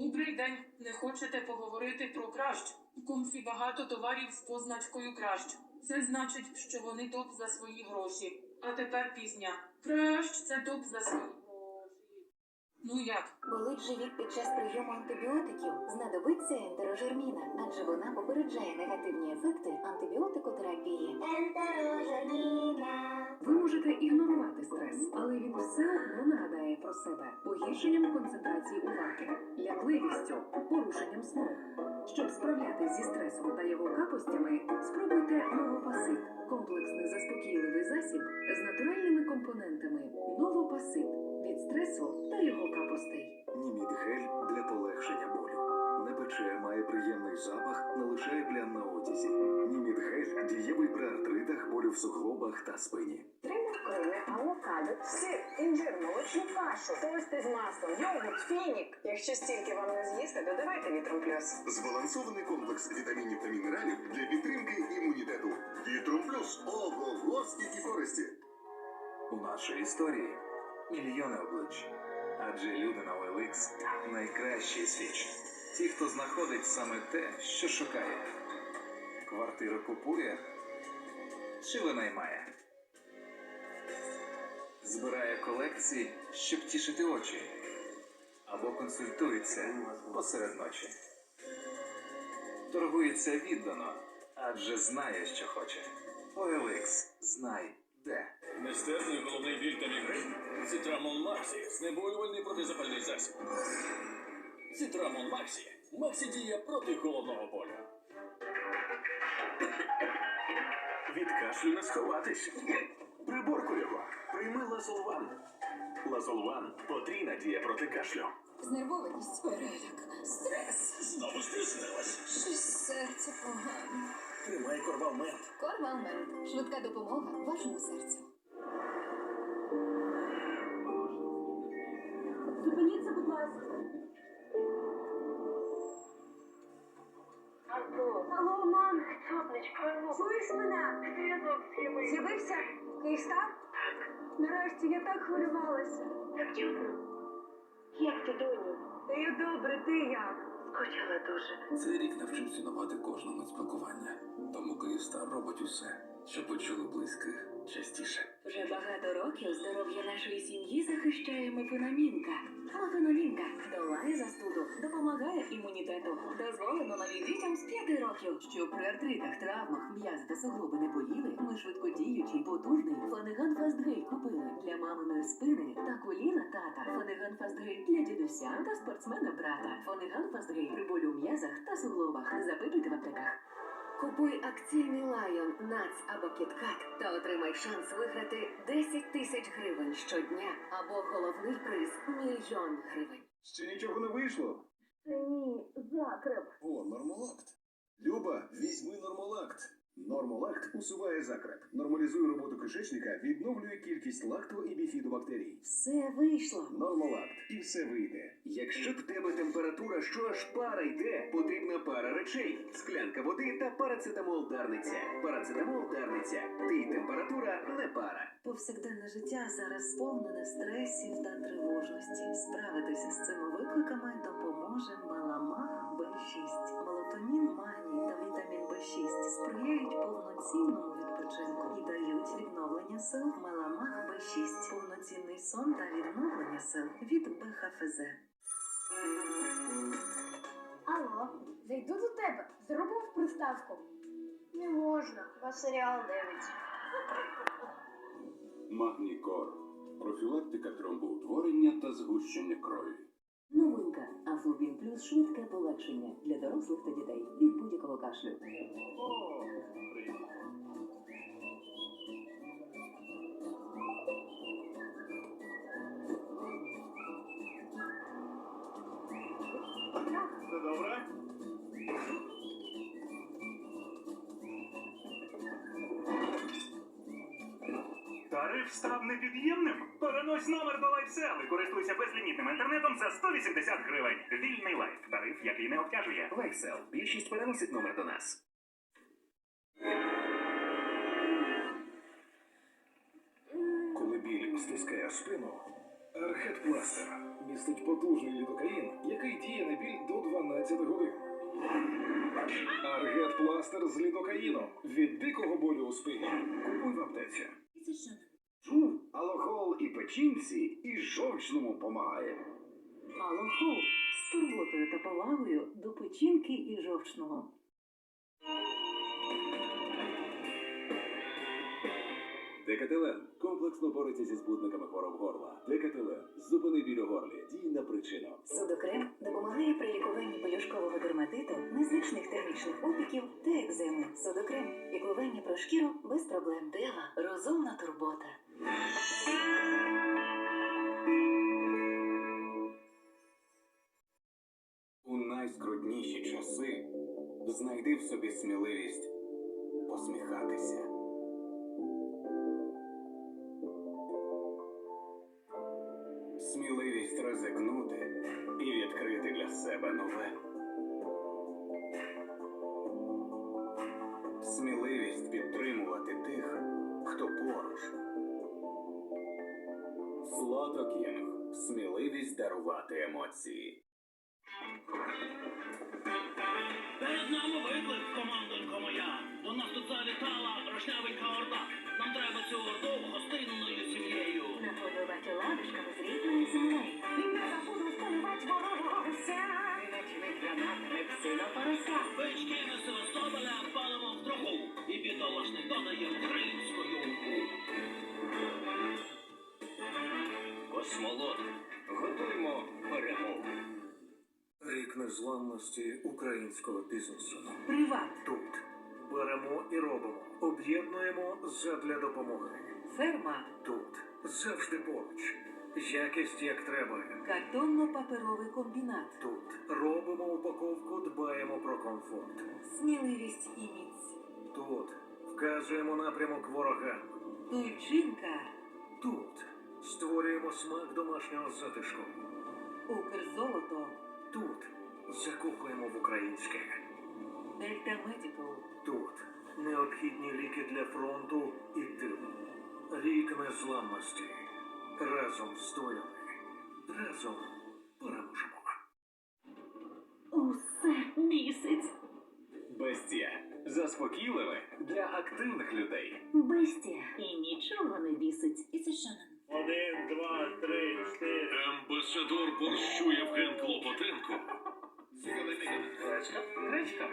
Добрий день. Не хочете поговорити про кращ? В комфі багато товарів з позначкою кращ. Це значить, що вони топ за свої гроші. А тепер пісня. Кращ це топ за свої. Ну як? Болить живіт під час прийому антибіотиків. Знадобиться ентерожерміна, адже вона попереджає негативні ефекти антибіотикотерапії. Ентерожерміна. Ви можете ігнорувати стрес, але він все одно нагадає про себе погіршенням концентрації уваги, лякливістю, порушенням сну. Щоб справлятися зі стресом та його капостями, спробуйте новопасит комплексний заспокійливий Німідгель для полегшення болю. Не пече, має приємний запах, не лишає плям на одязі. Німідгель дієвий при артритах, болю в суглобах та спині. Три морквини, авокадо, сир, інжир, молочну кашу, тости з маслом, йогурт, фінік. Якщо стільки вам не з'їсти, додавайте вітром плюс. Збалансований комплекс вітамінів та мінералів для підтримки імунітету. Вітром плюс. Ого, скільки користі! У нашій історії мільйони облич. Адже люди на OLX – найкращий свіч. Ті, хто знаходить саме те, що шукає. Квартиру купує чи винаймає. Збирає колекції, щоб тішити очі. Або консультується посеред ночі. Торгується віддано, адже знає, що хоче. OLX знай де. Нестерпний Цитрамон Максі. Знеболювальний протизапальний засіб. Цитрамон Максі. Максі діє проти головного болю. Від кашлю не сховатись. Приборкуй його. Прийми лазолван. Лазолван потрійна дія проти кашлю. Знервованість, переляк, стрес, Знову стиснилась. щось серце погано. Тримай корвалмент. Корвалмент. Швидка допомога вашому серцю. З'явився Київстар? Так. Нарешті я так хвилювалася. Так чудно. Як ти, доню? Та я добре, ти як? Скучала дуже. Цей рік навчив цінувати кожному спілкування. Тому Київстар робить усе, щоб почули близьких частіше. Вже багато років здоров'я нашої сім'ї захищає мефенамінка. Мефенамінка долає застуду, допомагає імунітету. Дозволено навіть дітям з 5 років. Щоб при артритах, травмах, м'язи та суглоби не боліли, ми швидкодіючий, потужний Фонеган Фастгель купили для маминої спини та коліна тата. Фонеган Фастгель для дідуся та спортсмена брата. Фонеган Фастгель при болю в м'язах та суглобах. Запитуйте в аптеках. Купуй акційний лайон, нац або кіткат та отримай шанс виграти 10 тисяч гривень щодня або головний приз мільйон гривень. Ще нічого не вийшло. Ні, закреп. О, нормолакт. Люба, візьми нормолакт. Нормолакт усуває закреп, нормалізує роботу кишечника, відновлює кількість лакто і біфідобактерій. Все вийшло. Нормолакт. І все вийде. Якщо в тебе температура, що аж пара йде, потрібна пара речей: склянка води та парацетамол дарниця. Парацетамол дарниця. Ти температура не пара. Повсякденне життя зараз сповнене стресів та тривожності. Справитися з цими викликами допоможе меламах Б6. Та Б6 сприяють повноцінному відпочинку і дають відновлення сил. Меламах Б6 повноцінний сон та відновлення сил від БХФЗ. Алло, зайду до тебе. Зробив приставку. Не можна, вас серіал дивиться. Магнікор. Профілактика тромбоутворення та згущення крові. Новинка Афлобін плюс швидке полегшення для дорослих та дітей від будь-якого кашлю. Все добре? Тариф став непід'ємним? Перенось номер до LifeSell і користуйся безлімітним інтернетом за 180 гривень. Вільний лайф. Тариф, який не обтяжує. LifeSell. Більшість переносить номер до нас. Коли біль стискає спину, Архет Пластер. містить потужний лідокаїн, який діє на біль до 12 годин. Аргет пластир з лідокаїном від дикого болю у спині. Купуй в аптеці. Алохол і печінці, і жовчному помагає. Алохол з турботою та повагою до печінки і жовчного. Декателен комплексно бореться зі збудниками хвороб горла. Декателен зупини біль у горлі. Дій на причину. Судокрем допомагає при лікуванні пелюшкового дерматиту, незначних термічних опіків та екземи. Судокрем піклування про шкіру без проблем. Дева розумна турбота. У найскрутніші часи знайди в собі сміливість посміхатися. Сміливість ризикнути і відкрити для себе нове. Сміливість підтримувати тих, хто поруч. Слотокінг. Сміливість дарувати емоції. Перед нами виклик, командонько моя. До нас тут залітала рожнявенька орда. Нам треба цю орду гостинною сім'єю. Нагодувати ладушками з рідною землею. Не забуду вполювати ворожого гуся. Ночних гранатами псина порося. Бички ми Севастополя палимо в троху. І бідолашних додаємо українською. Космолот. Готуємо перемогу. Рік незламності українського бізнесу. Приват. Тут беремо і робимо. Об'єднуємо задля допомоги. Ферма. Тут завжди поруч. Якість як треба. Картонно-паперовий комбінат. Тут робимо упаковку, дбаємо про комфорт. Сміливість і міць. Тут вказуємо напрямок ворогам. Туйчинка. Тут створюємо смак домашнього затишку. Укрзолото. Тут закупуємо в українське. Дельта Медикал. Тут необхідні ліки для фронту і тилу. Рік незламності. Разом стояли. Разом переможемо. Усе бісить. Бестія. Заспокійливе для активних людей. Бестія. І нічого не бісить. І це що нам? Амбасадор борщу Євген Клопотенко. Гречка? Гречка.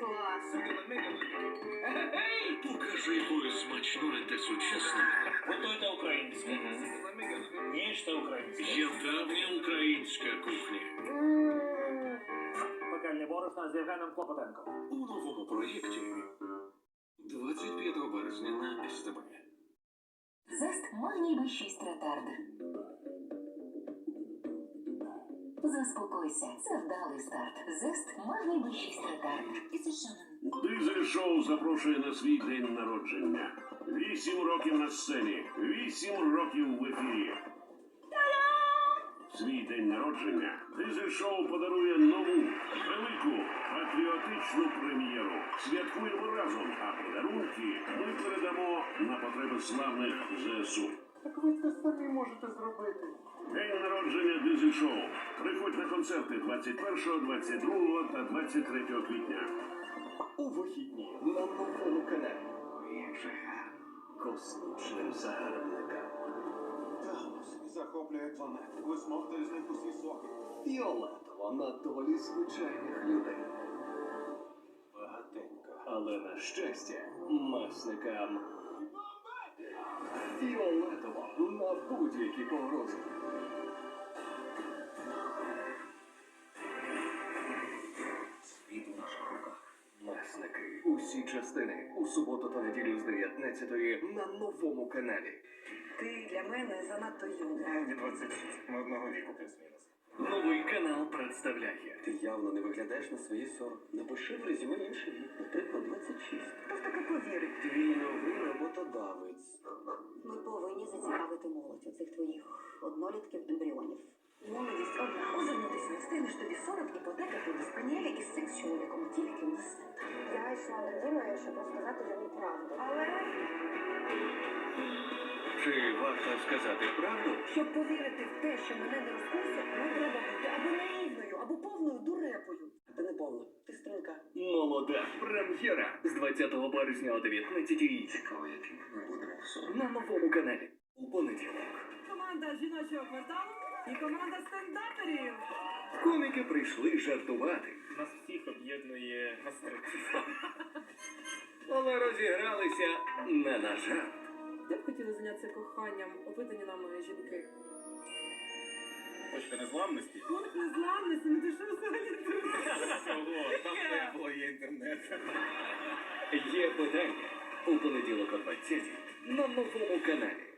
Клас. Покажи, якою смачною та сучасною. Готуйте українське. Їжте українське. Є давня українська кухня. Пекельні борошна з Євгеном Клопотенком. У новому проєкті 25 березня на СТБ. Зест магній би 6 ретард. Заспокойся, це вдалий старт. Зест магній би 6 ретард. І це що нам? Дизель шоу запрошує на свій день народження. Вісім років на сцені, вісім років в ефірі. Свій день народження Дизель шоу подарує нову, велику, патріотичну прем'єру. Святкуємо разом, а подарунки ми передамо на потреби славних ЗСУ. Так ви це самі можете зробити. День народження Дизель шоу. Приходь на концерти 21, 22 та 23 квітня. У вихідні на новому каналі. Космічним загарбникам. Галузь захоплює планету. Ви смогте з них усі соки. Фіолетово на долі звичайних людей. Багатенько. Але на щастя, масникам. Фіолетово на будь-які погрози. Світ у наших руках. Месники. Усі частини у суботу та неділю з 19 на новому каналі. Ти для мене занадто юний. Мені 26. Ми одного віку плюс-мінус. Новий канал представляє. Ти явно не виглядаєш на свої 40. Напиши в резюме інший вік, наприклад, 26. Хто в таке повірить? Твій новий роботодавець. Ми повинні зацікавити молодь оцих твоїх однолітків ембріонів. Молодість одна. Озирнутися не встигнеш тобі 40 іпотека, тобі спаніелі і секс з чоловіком тільки на свято. Я йшла до Дімою, щоб розказати йому правду. Але Чи варто сказати правду? Щоб повірити в те, що мене не розкусять, не треба бути або наївною, або повною дурепою. Ти не повна, ти струнка. Молода прем'єра з 20 березня о 19 Цікаво, яким ми будемо в на новому каналі у понеділок. Команда жіночого кварталу і команда стендаперів. Коміки прийшли жартувати, Нас всіх об'єднує гастрит. але розігралися не на жарт. Зайнятися коханням, опитані нами жінки. Точка незламності. Пункт незламності, ну ти що взагалі Ого, там тепло є інтернет. Є питання у понеділок о 20 на новому каналі.